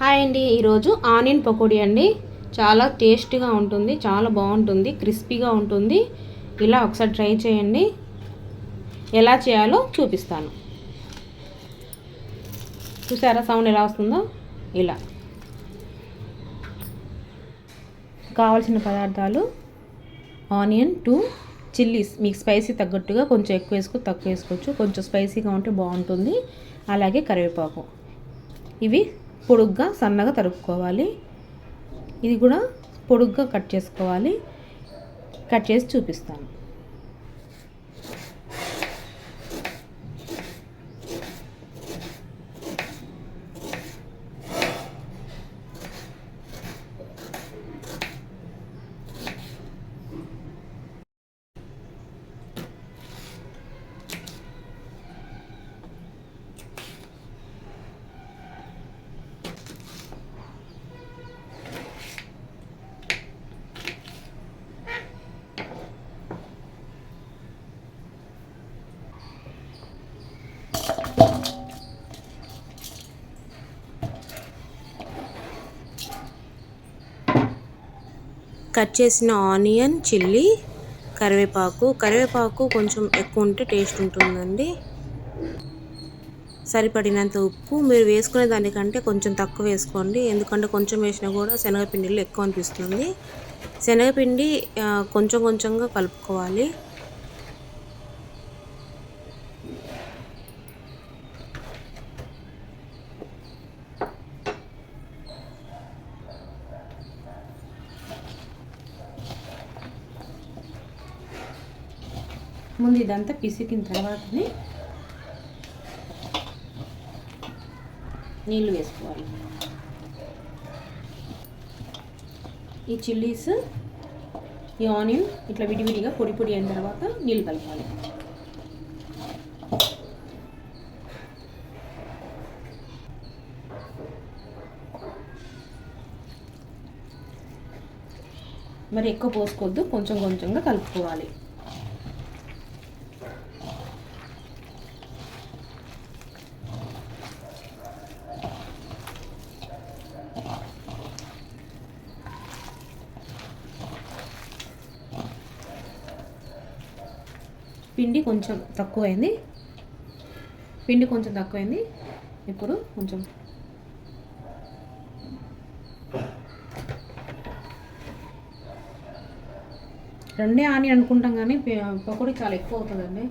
Hi అండి ఈరోజు onion pakodi అండి. చాలా టేస్టీగా ఉంటుంది చాలా బాగుంటుంది క్రిస్పీగా ఉంటుంది. ఇలా ఒకసారి ట్రై చేయండి. ఎలా చేయాలో చూపిస్తాను. చూసారా సౌండ్ ఎలా వస్తుందో? ఇలా. కావాల్సిన పదార్థాలు ఆనియన్ టూ చిల్లీస్. మీకు స్పైసీ తగ్గట్టుగా కొంచెం ఎక్కువ వేసుకో తక్కువ వేసుకోవచ్చు. కొంచెం స్పైసీగా ఉంటే బాగుంటుంది. అలాగే కరివేపాకు. ఇవి పొడుగ్గా సన్నగా తరుక్కోవాలి. ఇది కూడా పొడుగ్గా కట్ చేసుకోవాలి. కట్ చేసి చూపిస్తాను. కట్ చేసిన ఆనియన్ చిల్లీ కరివేపాకు. కరివేపాకు కొంచెం ఎక్కువ ఉంటే టేస్ట్ ఉంటుందండి. సరిపడినంత ఉప్పు. మీరు వేసుకునే దానికంటే కొంచెం తక్కువ వేసుకోండి. ఎందుకంటే కొంచెం వేసినా కూడా శనగపిండిలో ఎక్కువ అనిపిస్తుంది. శనగపిండి కొంచెం కొంచెంగా కలుపుకోవాలి. ముందు ఇదంతా పిసికిన తర్వాతనే నీళ్ళు వేసుకోవాలి. ఈ చిల్లీస్ ఈ ఆనియన్ ఇట్లా విడివిడిగా పొడి పొడి అయిన తర్వాత నీళ్ళు కలపాలి. మరి ఎక్కువ పోసుకోవద్దు కొంచెం కొంచెంగా కలుపుకోవాలి. పిండి కొంచెం తక్కువైంది. పిండి కొంచెం తక్కువైంది. ఇప్పుడు కొంచెం రెండే ఆని అనుకుంటాం కానీ పకోడీ చాలా ఎక్కువ అవుతుందండి.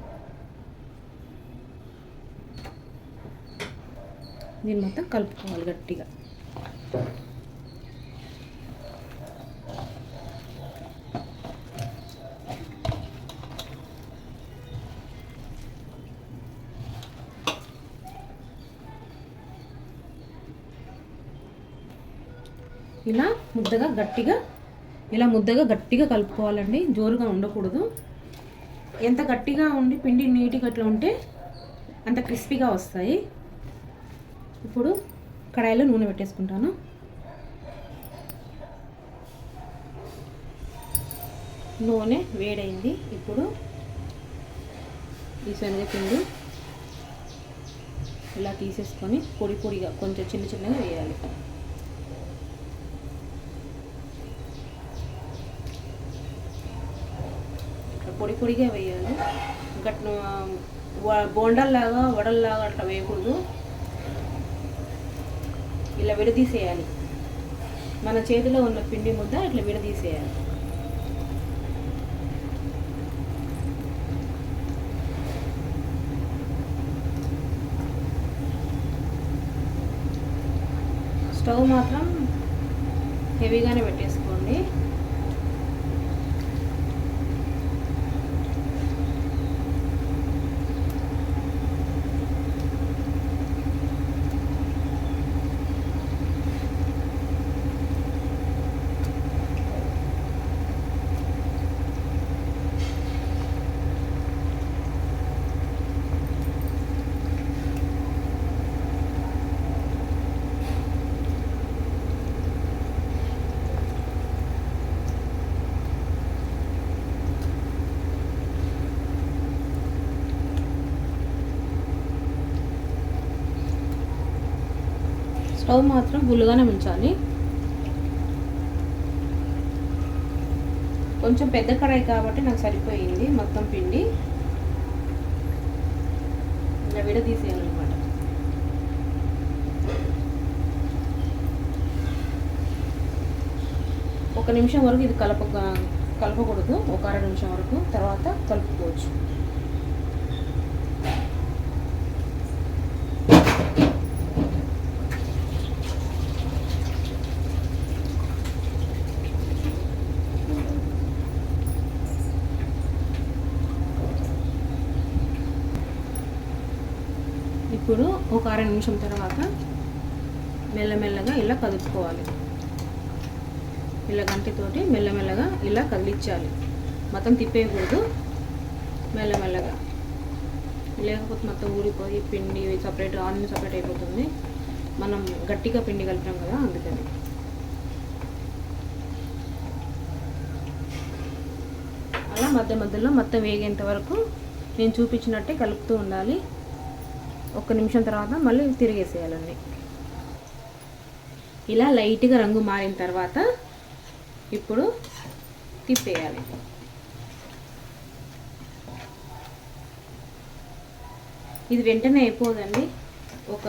దీన్ని మొత్తం కలుపుకోవాలి గట్టిగా. ఇలా ముద్దగా గట్టిగా ఇలా ముద్దగా గట్టిగా కలుపుకోవాలండి. జోరుగా ఉండకూడదు. ఎంత గట్టిగా ఉండి పిండి నీటిగా అట్లా ఉంటే అంత క్రిస్పీగా వస్తాయి. ఇప్పుడు కడాయిలో నూనె పెట్టేసుకుంటాను. నూనె వేడైంది. ఇప్పుడు ఈ శనగపిండి ఇలా తీసేసుకొని పొడి పొడిగా కొంచెం చిన్న చిన్నగా వేయాలి. పొడి పొడిగా వేయాలి. గట్ బోండల్లాగా వడల్లాగా అట్లా వేయకూడదు. ఇలా విడదీసేయాలి. మన చేతిలో ఉన్న పిండి ముద్ద ఇట్లా విడదీసేయాలి. స్టవ్ మాత్రం హెవీగానే పెట్టేసుకోండి. స్టవ్ మాత్రం ఫుల్గానే ఉంచాలి. కొంచెం పెద్ద కడాయి కాబట్టి నాకు సరిపోయింది మొత్తం పిండి. ఇలా విడదీసేయాలన్నమాట. ఒక నిమిషం వరకు ఇది కలప కలపకూడదు. ఒక అర నిమిషం వరకు. తర్వాత కలుపుకోవచ్చు. ఇప్పుడు ఒక అర నిమిషం తర్వాత మెల్లమెల్లగా ఇలా కదుపుకోవాలి. ఇలా గంటితోటి మెల్లమెల్లగా ఇలా కదిలించాలి. మొత్తం తిప్పేయకూడదు. మెల్లమెల్లగా. లేకపోతే మొత్తం ఊడిపోయి పిండి సపరేట్ అన్ని సపరేట్ అయిపోతుంది. మనం గట్టిగా పిండి కలిపాం కదా అందుకని. అలా మధ్య మధ్యలో మొత్తం వేగేంత వరకు నేను చూపించినట్టే కలుపుతూ ఉండాలి. ఒక్క నిమిషం తర్వాత మళ్ళీ తిరిగేసేయాలండి ఇలా లైట్గా రంగు మారిన తర్వాత ఇప్పుడు తిప్పేయాలి. ఇది వెంటనే అయిపోదండి. ఒక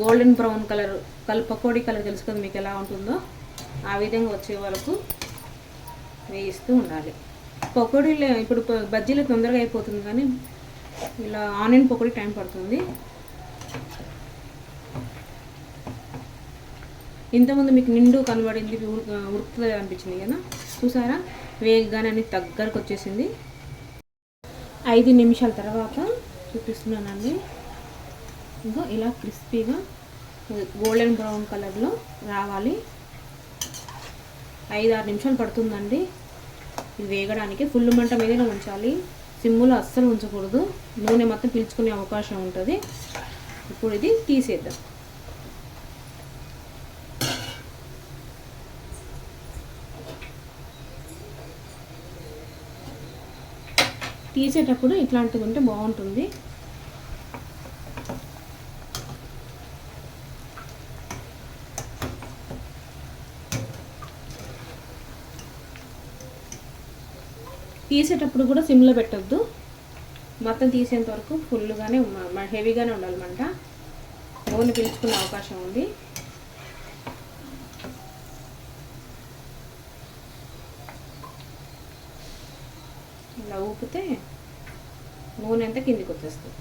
గోల్డెన్ బ్రౌన్ కలర్ కల్ పకోడీ కలర్ తెలుసు కదా మీకు ఎలా ఉంటుందో. ఆ విధంగా వచ్చే వరకు వేయిస్తూ ఉండాలి. పకోడీలు ఇప్పుడు బజ్జీలు తొందరగా అయిపోతుంది కానీ ఇలా ఆనియన్ పకోడీ టైం పడుతుంది. ఇంతకుముందు మీకు నిండు కనబడింది ఉడుకుతుంది అనిపించింది కదా? చూసారా? వేగగానే అన్ని దగ్గరకు వచ్చేసింది. ఐదు నిమిషాల తర్వాత చూపిస్తున్నానండి. ఇంకా ఇలా క్రిస్పీగా గోల్డెన్ బ్రౌన్ కలర్లో రావాలి. ఐదు ఆరు నిమిషాలు పడుతుందండి. ఇది వేగడానికి ఫుల్ మంట మీదనే ఉంచాలి. సిమ్ములో అస్సలు ఉంచకూడదు. నూనె మొత్తం పీల్చుకునే అవకాశం ఉంటుంది. ఇప్పుడు ఇది తీసేద్దాం. తీసేటప్పుడు ఇట్లాంటిది ఉంటే బాగుంటుంది. తీసేటప్పుడు కూడా సిమ్లో పెట్టద్దు. మొత్తం తీసేంత వరకు ఫుల్గానే హెవీగానే ఉండాలి మంట నూనె పీల్చుకునే అవకాశం ఉంది. ఇలా ఊపితే నూనె అంతా కిందికి వచ్చేస్తుంది.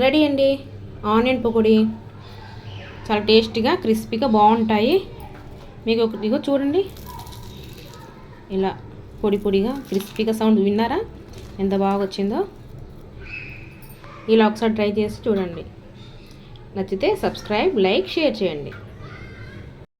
రెడీ అండి. ఆనియన్ పకోడీ చాలా టేస్టీగా క్రిస్పీగా బాగుంటాయి. మీకు ఒక ఇగో చూడండి. ఇలా పొడి పొడిగా క్రిస్పీగా సౌండ్ విన్నారా? ఎంత బాగా వచ్చిందో. ఇలా ఒకసారి ట్రై చేసి చూడండి. నచ్చితే సబ్స్క్రైబ్ లైక్ షేర్ చేయండి.